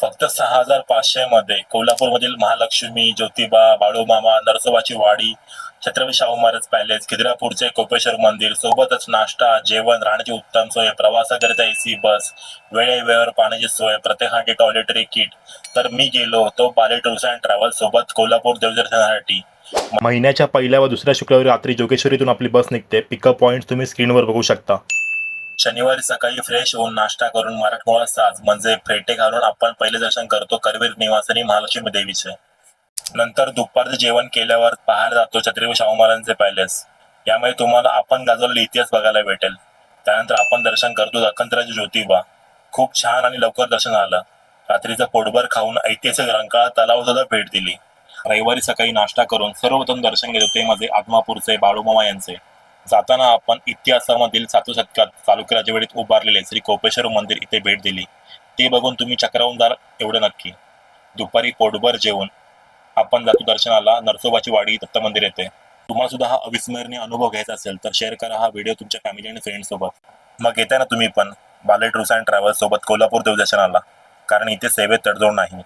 फक्त सहा हजार पाचशे मध्ये कोल्हापूरमधील महालक्ष्मी ज्योतिबा बाळूमामा नरसोबाची वाडी छत्रपती शाहू महाराज पॅलेस खिद्रापूरचे कोपेश्वर मंदिर सोबतच नाश्ता जेवण राहण्याची उत्तम सोय प्रवासाकरिता एसी बस वेळे वेळेवर पाण्याची सोय प्रत्येकासाठी टॉयलेटरी किट तर मी गेलो होतो बाले टूर्स अँड ट्रॅव्हल सोबत कोल्हापूर देवदर्शनासाठी. महिन्याच्या पहिल्या व दुसऱ्या शुक्रवारी रात्री जोगेश्वरीतून आपली बस निघते. पिकअप पॉईंट तुम्ही स्क्रीनवर बघू शकता. शनिवारी सकाळी फ्रेश होऊन नाश्ता करून मराठमोळा साज म्हणजे फेटे घालून आपण पहिले दर्शन करतो करवीर निवासनी महालक्ष्मी देवीचे. नंतर दुपारचं जेवण केल्यावर बाहेर जातो छत्रपती शाहू महाराजांचे पॅलेस यामुळे तुम्हाला आपण गाजवलेला इतिहास बघायला भेटेल. त्यानंतर आपण दर्शन करतो अखंतराची ज्योतिबा. खूप छान आणि लवकर दर्शन झालं. रात्रीचं पोटभर खाऊन ऐतिहासिक रंकाळा तलाव सुद्धा भेट दिली. रविवारी सकाळी नाश्ता करून सर्वप्रथम दर्शन घेतो ते म्हणजे आत्मापूरचे बाळूमामा यांचे. जाताना आपण इतिहासामधील सातव्या शतकात चालुक्य राजवटीत उभारलेले श्री कोपेश्वर मंदिर इथे भेट दिली. ते बघून तुम्ही चक्रावून जाल एवढं नक्की. दुपारी पोटभर जेवण आपण जातो दर्शनाला नरसोबाची वाडी दत्त मंदिर येते. तुम्हाला सुद्धा हा अविस्मरणीय अनुभव घ्यायचा असेल तर शेअर करा हा व्हिडिओ तुमच्या फॅमिली आणि फ्रेंड सोबत. मग येते ना तुम्ही पण बाले टूर्स अँड ट्रॅव्हल्स सोबत कोल्हापूर देवदर्शनाला. कारण इथे सेवेत तडजोड नाही.